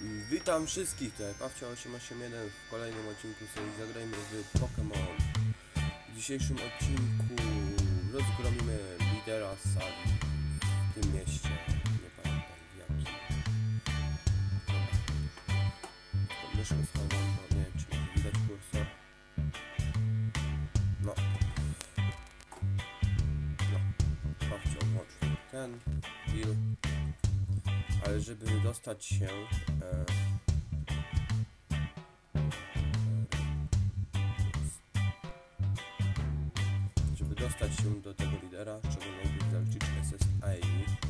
Witam wszystkich, tutaj Pawcia881 w kolejnym odcinku sobie zagrajmy w Pokémon. W dzisiejszym odcinku rozgromimy lidera sali w tym mieście. Nie pamiętam w jakim. Tą myszkę schowam, bo nie wiem czy widać kursor. No. No. Pawcia włącz ten. Bill. Ale żeby dostać się e, e, żeby dostać się do tego lidera, trzeba najpierw zaliczyć SSA a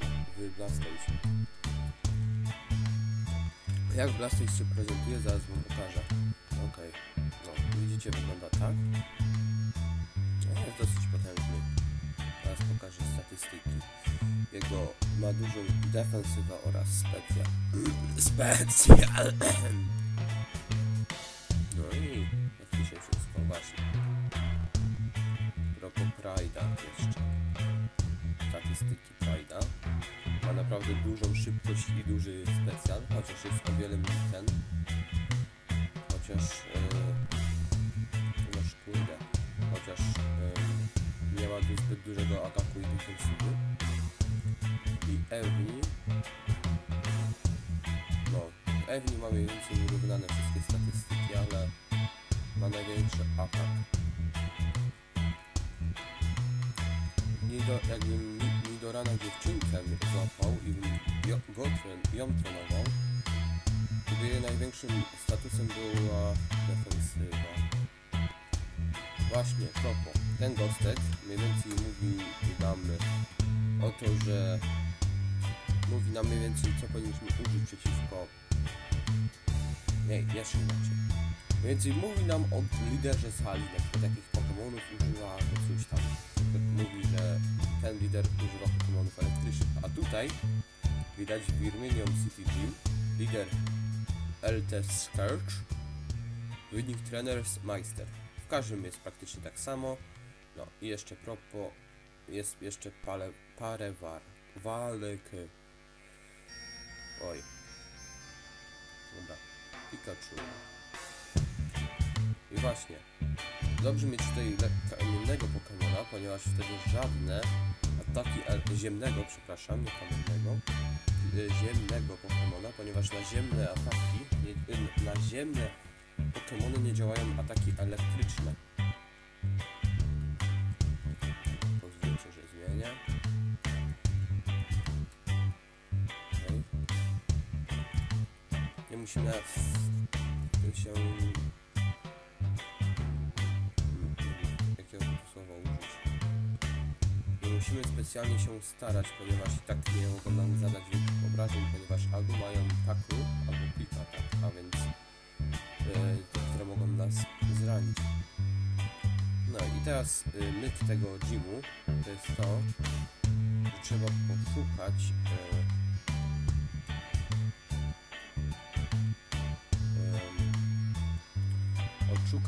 w Blastoise. Jak Blastoise się prezentuje, zaraz wam pokażę. Okej, no widzicie, wygląda tak. No, Jest dosyć potężny. Teraz pokażę statystyki. Jego ma dużą defensywę oraz specjal. Specjal. duży specjal, chociaż jest o wiele mniej ten. Chociaż... Yy, chociaż kurde. Chociaż yy, nie ma tu zbyt dużego ataku i defensywy i Evni. No, Evni ma mniej więcej wyrównane wszystkie statystyki, ale ma największy atak. Nido, jakbym Ni- Nidorana dziewczynkę złapał i bym jo, go tren, ją trenował, to by jej największym statusem była defensywa. Właśnie, propos, ten gostek mniej więcej mówi nam o to, że mówi nam mniej więcej co powinniśmy użyć przeciwko nie, jeszcze inaczej. Więcej mówi nam o liderze sali na przykład jakich Pokemonów używa coś tam. Mówi, że ten lider używa Pokemonów elektrycznych. A tutaj widać Virminion City Gym lider LT Scourge wynik Trainers Meister w każdym jest praktycznie tak samo no i jeszcze propos jest jeszcze pale, parę war. Walek. Oj. Dobra. Pikachu. I właśnie. Dobrze mieć tutaj kamiennego Pokemona, ponieważ wtedy żadne ataki e, ziemnego, przepraszam, nie kamiennego, ziemnego Pokemona, ponieważ na ziemne ataki, nie, na ziemne Pokemony nie działają ataki elektryczne. Pozwólcie, że zmienię. Okej. Nie musimy się... musimy specjalnie się starać, ponieważ i tak nie mogą nam zadać większych obrażeń, ponieważ albo mają taku, albo quick attack, a więc e, te, które mogą nas zranić. No i teraz y, myk tego gymu to jest to, że trzeba poszukać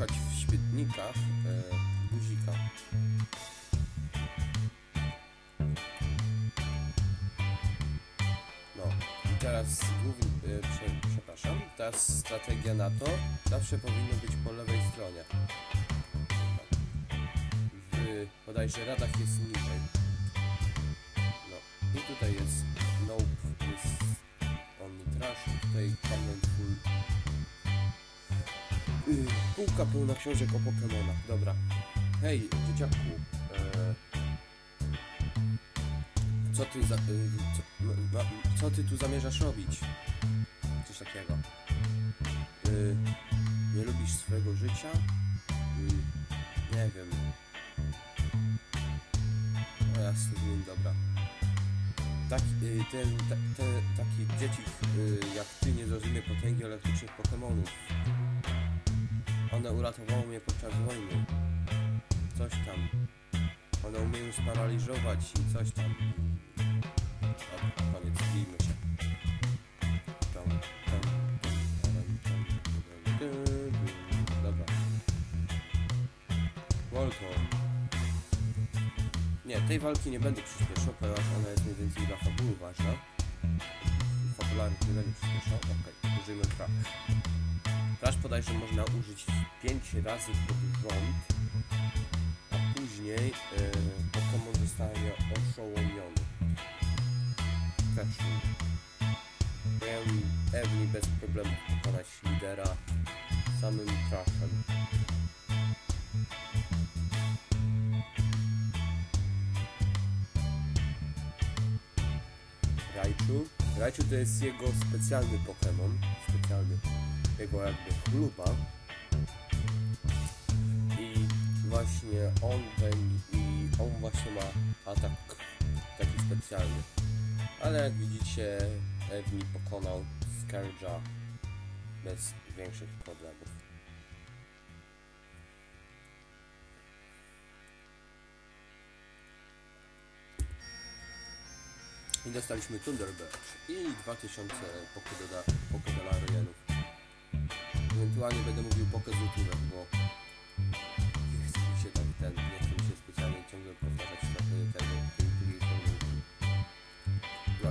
y, w świetnikach teraz główny, y, prze, przepraszam, teraz strategia na to zawsze powinno być po lewej stronie w bodajże radach jest niżej. No i tutaj jest Nope, jest Only Trash, tutaj Command Full Yy, półka pełna książek o Pokemonach, dobra. Hej, dzieciaku. E, co ty za... y, co, ma, ma, co ty tu zamierzasz robić? Coś takiego. Y, nie lubisz swojego życia? Y, nie wiem. No jasne, wiem, dobra. Taki, y, ten, ta, te, taki dzieci y, jak ty nie zrozumie potęgi elektrycznych Pokemonów. One uratowały mnie podczas wojny. Coś tam. One umieją sparaliżować i coś tam. Dobra, koniec, bijmy się. Tam, tam. Dobra. Volto. Nie, tej walki nie będę przyspieszał, ponieważ ona jest mniej więcej dla fabuły ważna. Fabularnie nie będę przyspieszał. Okej, użyjmy Crash. Crash podajże można użyć 5 razy pod rząd, później yy, Pokémon zostanie oszołomiony. Pikachu. Evni bez problemu pokonać lidera samym Crashem. Raichu. Raichu to jest jego specjalny Pokémon. Specjalny. Jego jakby chluba. Właśnie on będzie, i on właśnie ma atak taki specjalny. Ale jak widzicie, Evni pokonał Scourge'a bez większych problemów. I dostaliśmy Thunderbird i 2000 Pokedola- Pokedolarionów. Ewentualnie będę mówił Pokezutówek, bo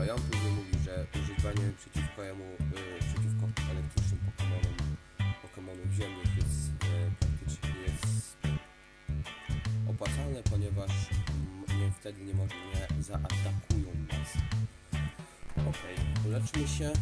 i on później mówi, że używanie przeciwko jemu, y, przeciwko elektrycznym Pokemonom, Pokemonów ziemnych jest y, praktycznie jest opłacalne, ponieważ nie, wtedy nie może nie zaatakują nas. Okej, uleczmy się.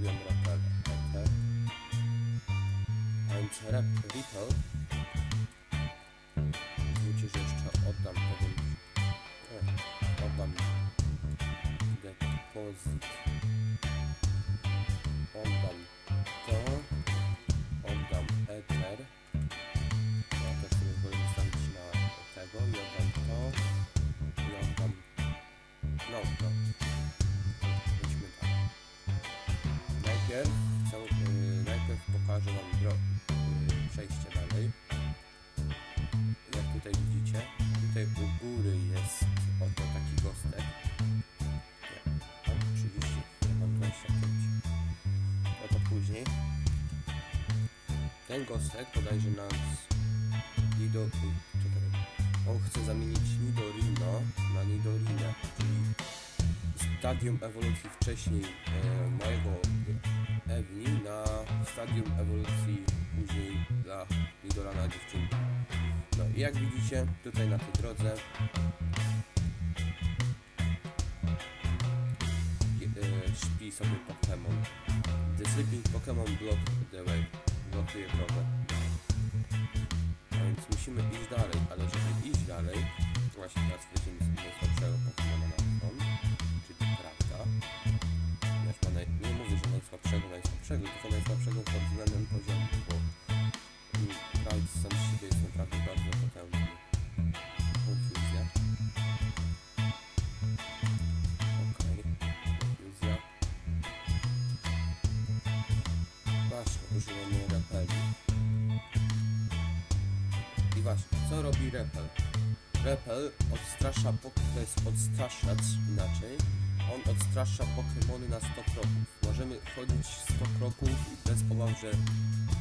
Co robią repele? Repele. A więc Najpierw, chcę, y, najpierw pokażę Wam dro- y, przejście dalej. Jak tutaj widzicie, tutaj u góry jest oto taki gostek. Nie, mam 30, ja mam 25. No to później. Ten gostek bodajże nas Nido... Czekaj. On chce zamienić Nidorino na Nidorinę, czyli stadium ewolucji wcześniej e, mojego Ewi na stadium ewolucji później dla Nidorana dziewczynki. No i jak widzicie tutaj na tej drodze e, śpi sobie Pokémon. The Sleeping Pokémon Block the Way. Blokuje drogę. A więc musimy iść dalej, ale żeby iść dalej, właśnie teraz weźmiemy sobie najsłabszego Pokemona na co robi repel? Repel odstrasza, to jest odstraszacz inaczej, on odstrasza Pokémony na 100 kroków. Możemy chodzić 100 kroków bez obaw, że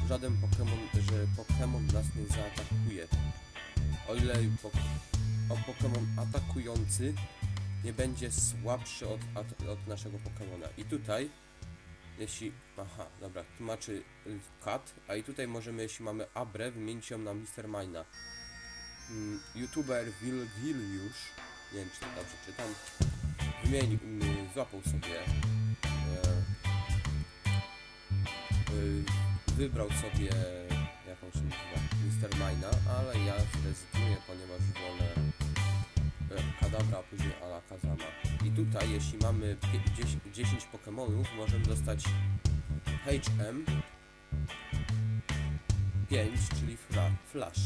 żaden Pokémon, że Pokémon nas nie zaatakuje. O ile po, o Pokémon atakujący nie będzie słabszy od, od, naszego Pokémona. I tutaj, jeśli... Aha, dobra, tłumaczy kat, a i tutaj możemy, jeśli mamy Abrę, wymienić ją na Mr. Mina. Mm, YouTuber Will Williusz, nie wiem czy to dobrze czytam, wymienił, y, złapał sobie, e, y, wybrał sobie jakąś nazywa, Mr. Mina, ale ja zrezygnuję, ponieważ wolę e, Kadabra, później Alakazama. I tutaj, jeśli mamy pie- 10, 10 Pokémonów, możemy dostać HM 5, czyli fra, Flash.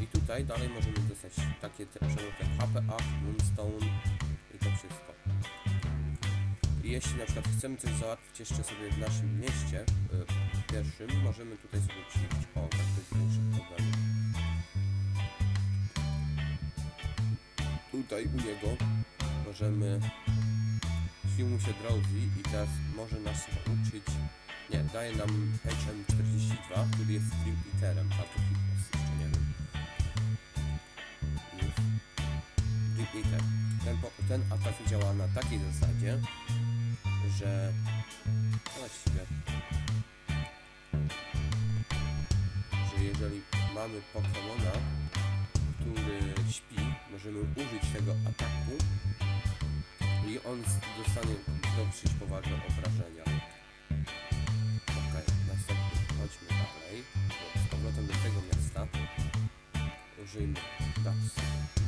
I tutaj dalej możemy dostać takie te przedmioty HPA, Moonstone i to wszystko. Jeśli na przykład chcemy coś załatwić jeszcze sobie w naszym mieście y, pierwszym, możemy tutaj sobie przyjść. O, tak to jest. Tutaj u niego możemy mu się drowzi i teraz może nas uczyć nie, daje nam HM42, który jest Dream Eaterem, a to Fitness, jeszcze nie wiem. Eater. Ten, ten atak działa na takiej zasadzie, że właściwie, że jeżeli mamy Pokemona, który śpi, możemy użyć tego ataku i on dostanie dosyć poważne obrażenia. Okej, następnie chodźmy dalej. Z powrotem do tego miasta. Użyjmy Dax.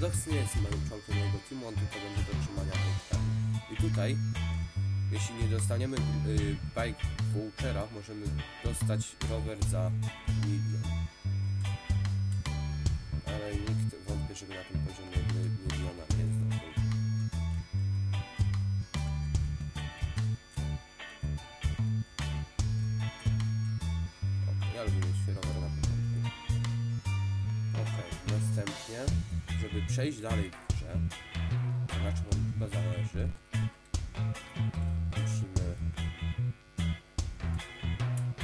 Dax nie jest moim członkiem mojego teamu, on tylko będzie do trzymania tej I tutaj, jeśli nie dostaniemy y, bike vouchera, możemy dostać rower za milion. Ale nikt wątpię, żeby na tym poziomie przejść dalej w grze, na czym on chyba zależy, musimy...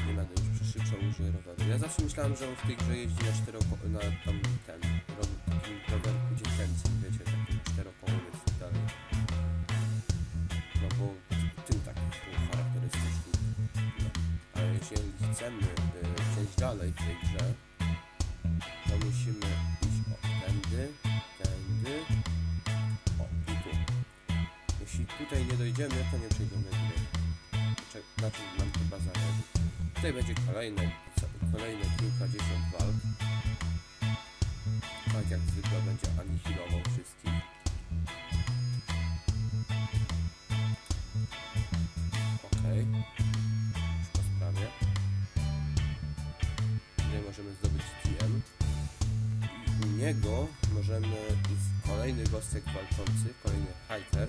Nie będę już krzyczał, użyję roweru. Ja zawsze myślałem, że on w tej grze jeździ na czteroko... na tam ten... takim rowerku dziecięcym, wiecie, takim czterokołowiec i tak dalej. No bo tym tak był charakterystyczny. No. Ale jeżeli chcemy y, przejść dalej w tej grze, Nam chyba zależy. Tutaj będzie kolejne, kolejne kilkadziesiąt walk. Tak jak zwykle będzie anihilował wszystkich. Okej. Już po sprawie. Tutaj możemy zdobyć TM. I u niego możemy kolejny gostek walczący, kolejny hiker.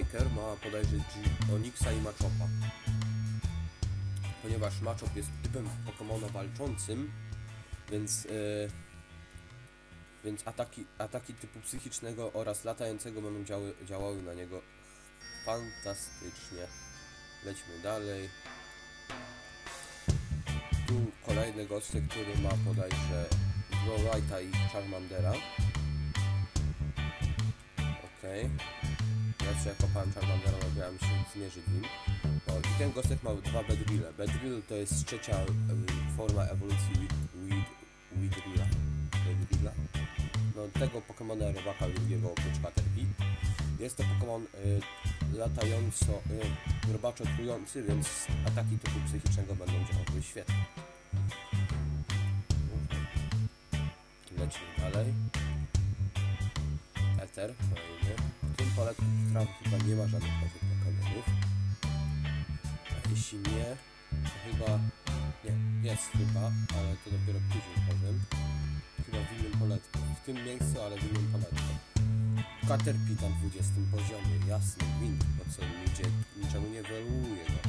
Ten hiker ma bodajże G- Onyxa i Machopa. Ponieważ Machop jest typem Pokemona walczącym, więc e, więc ataki, ataki typu psychicznego oraz latającego będą działy, działały na niego fantastycznie. Lećmy dalej. Tu kolejny gostek, który ma bodajże Glowlighta i Charmandera. Okej. Zawsze jak kopałem Charmandera, mogłem się zmierzyć nim. I ten gostek ma dwa Bedrille. Bedrill to jest trzecia em, forma ewolucji Widrilla. Bedrilla? No, tego Pokemona robaka drugiego oprócz Caterpie. Jest to Pokemon y, latająco, y, robaczo trujący, więc ataki typu psychicznego będą działały świetnie. Lecimy dalej. Ether, kolejny. W tym poletku trawy chyba nie ma żadnych nowych Pokemonów. A jeśli nie, to chyba... Nie, jest chyba, ale to dopiero później powiem. Chyba w innym poletku. W tym miejscu, ale w innym poletku. Caterpie na 20 poziomie, jasny gwint, bo co ludzie niczemu nie ewoluuje go.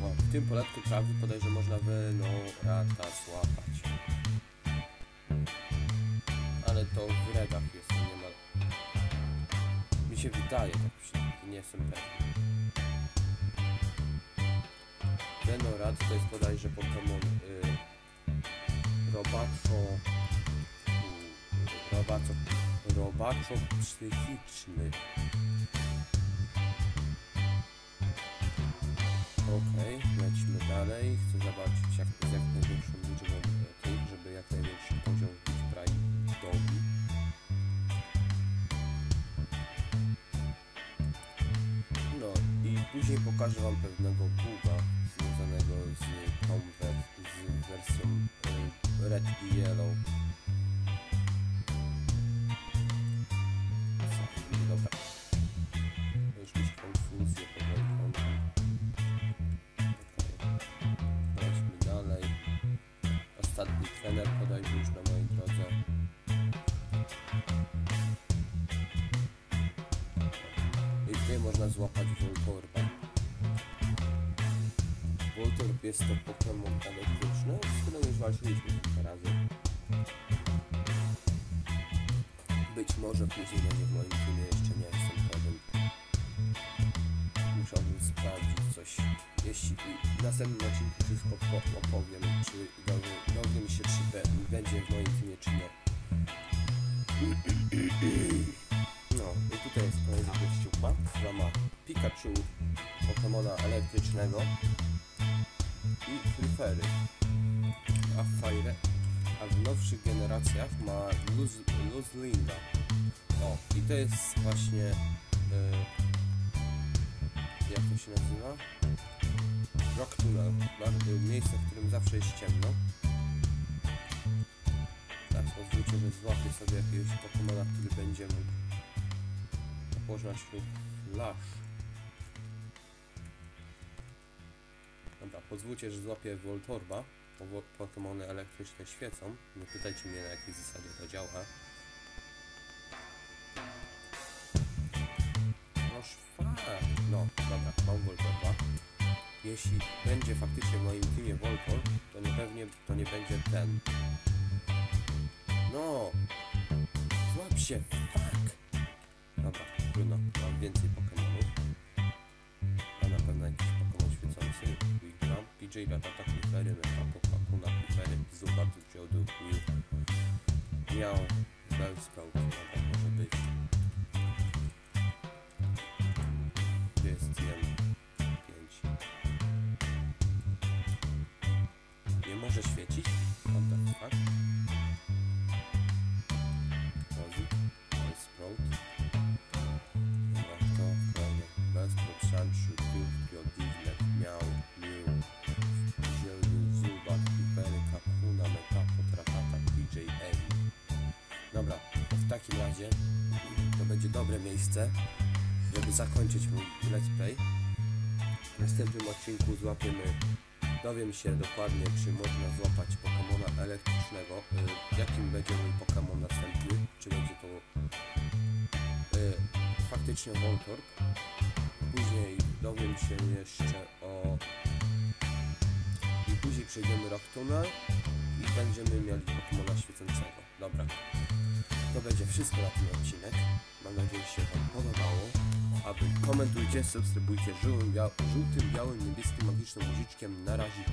No, w tym poletku trawy podejrzewam można Venorata złapać. To w redach jest, to nie ma... Mi się wydaje, tak przynajmniej, nie jestem pewny. Venorat to jest bodajże Pokémon y, robaczo... u, robaczo... robaczo psychiczny. Okej, lećmy dalej. Chcę zobaczyć jak jak największą liczbą e, tych, żeby jak największy poziom wbić No i później pokażę wam pewnego buga związanego z tą z wersją e, Red i Yellow. Dobra. Już mi się kończą. Okej. Lećmy dalej. Ostatni trener podajże już na można złapać Voltorba. Voltorb jest to Pokémon elektryczny, z którym już walczyliśmy kilka razy. Być może później będzie w moim filmie, jeszcze nie jestem pewien. Musiałbym sprawdzić coś. Jeśli w następnym odcinku wszystko po- opowiem, czy dowie, dowiem się, czy będzie w moim filmie, czy nie. Pikachu, Pokemona elektrycznego i Flifery. A Fire, a w nowszych generacjach ma Luz, Luzlinga. O, i to jest właśnie... E, jak to się nazywa? Rock Tunnel. Bardzo miejsce, w którym zawsze jest ciemno. Tak, pozwólcie, że złapię sobie jakiegoś Pokemona, który będzie mógł położyć lub flash. Pozwólcie, że złapię Voltorba, Pokemony elektryczne świecą. Nie pytajcie mnie na jakiej zasadzie to działa. No. No, dobra, mam Voltorba. Jeśli będzie faktycznie w moim teamie Voltorb, to nie pewnie to nie będzie ten. No! Złap się, fuck! Dobra, trudno, mam więcej Pokemonów. Wigram, PJ, Ratata, Cliffery, Metapo, Kakuna, Cliffery, Zubat, Geodude, Mew. Miał Bellsprout, dobra, miejsce, żeby zakończyć mój let's play. W następnym odcinku złapiemy, dowiem się dokładnie, czy można złapać Pokemona elektrycznego, y, jakim będzie mój Pokemon następny, czy będzie to y, faktycznie Voltorb. Później dowiem się jeszcze o... I później przejdziemy Rock Tunnel i będziemy mieli Pokemona świecącego. Dobra. To będzie wszystko na ten odcinek. Mam nadzieję, że się Wam podobało. Aby komentujcie, subskrybujcie żółtym, bia żółtym, białym, niebieskim, magicznym guziczkiem. Na razie.